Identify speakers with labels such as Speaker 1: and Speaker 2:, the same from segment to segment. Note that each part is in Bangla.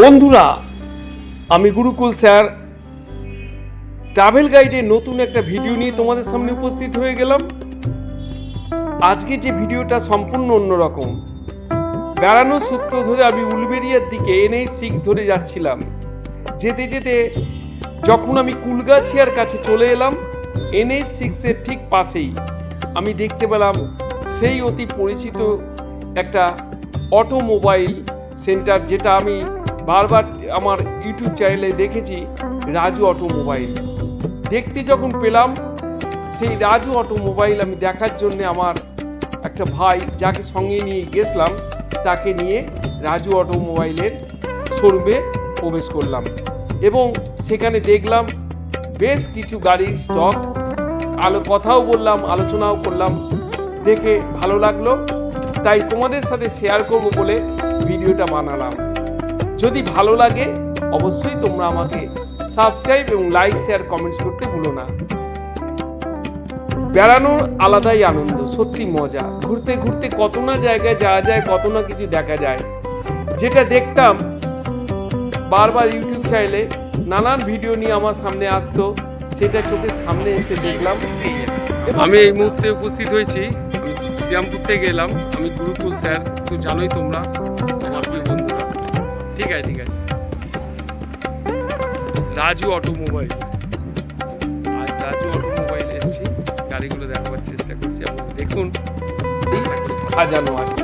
Speaker 1: বন্ধুরা, আমি গুরুকুল স্যার। ট্রাভেল গাইডের নতুন একটা ভিডিও নিয়ে তোমাদের সামনে উপস্থিত হয়ে গেলাম। আজকে যে ভিডিওটা সম্পূর্ণ অন্যরকম। বেড়ানোর সূত্র ধরে আমি উলবেরিয়ার দিকে এনএইচ সিক্স ধরে যাচ্ছিলাম। যেতে যেতে যখন আমি কুলগাছিয়ার কাছে চলে এলাম, এনএইচ সিক্সের ঠিক পাশেই আমি দেখতে পেলাম সেই অতি পরিচিত একটা অটোমোবাইল সেন্টার, যেটা আমি বারবার আমার ইউটিউব চ্যানেলে দেখেছি রাজু অটোমোবাইল। দেখতে যখন পেলাম, সেই রাজু অটোমোবাইল আমি দেখার জন্য আমার একটা ভাই যাকে সঙ্গে নিয়ে গেছিলাম, তাকে নিয়ে রাজু অটোমোবাইলের শোরুমে প্রবেশ করলাম এবং সেখানে দেখলাম বেশ কিছু গাড়ির স্টক আলো কথাও বললাম, আলোচনাও করলাম, দেখে ভালো লাগল। তাই তোমাদের সাথে শেয়ার করব বলে ভিডিওটা বানালাম। যদি ভালো লাগে, অবশ্যই তোমরা আমাকে সাবস্ক্রাইব এবং লাইক শেয়ার কমেন্টস করতে ভুলো না। বেড়ানোর আলাদাই আনন্দ, সত্যি মজা। ঘুরতে ঘুরতে কত না জায়গায় যাওয়া যায়, কত না কিছু দেখা যায়। যেটা দেখতাম, বারবার ইউটিউব চাইলে নানান ভিডিও নিয়ে আমার সামনে আসতো, সেটা চোখের সামনে এসে দেখলাম। আমি এই মুহূর্তে উপস্থিত হয়েছি, আমি শ্রীরামপুর থেকে এলাম। আমি গুরুকুল স্যার, তো জানোই তোমরা, আমার ঠিক আছে। রাজু অটোমোবাইল। আজ রাজু অটোমোবাইল এসেছি। গাড়িগুলো দেখাবার চেষ্টা করছি এবং দেখুন সাজানো আছে।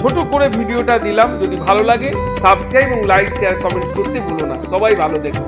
Speaker 1: ছোট করে ভিডিওটা দিলাম, যদি ভালো লাগে সাবস্ক্রাইব এবং লাইক শেয়ার কমেন্টস করতে ভুলো না। সবাই ভালো দেখো।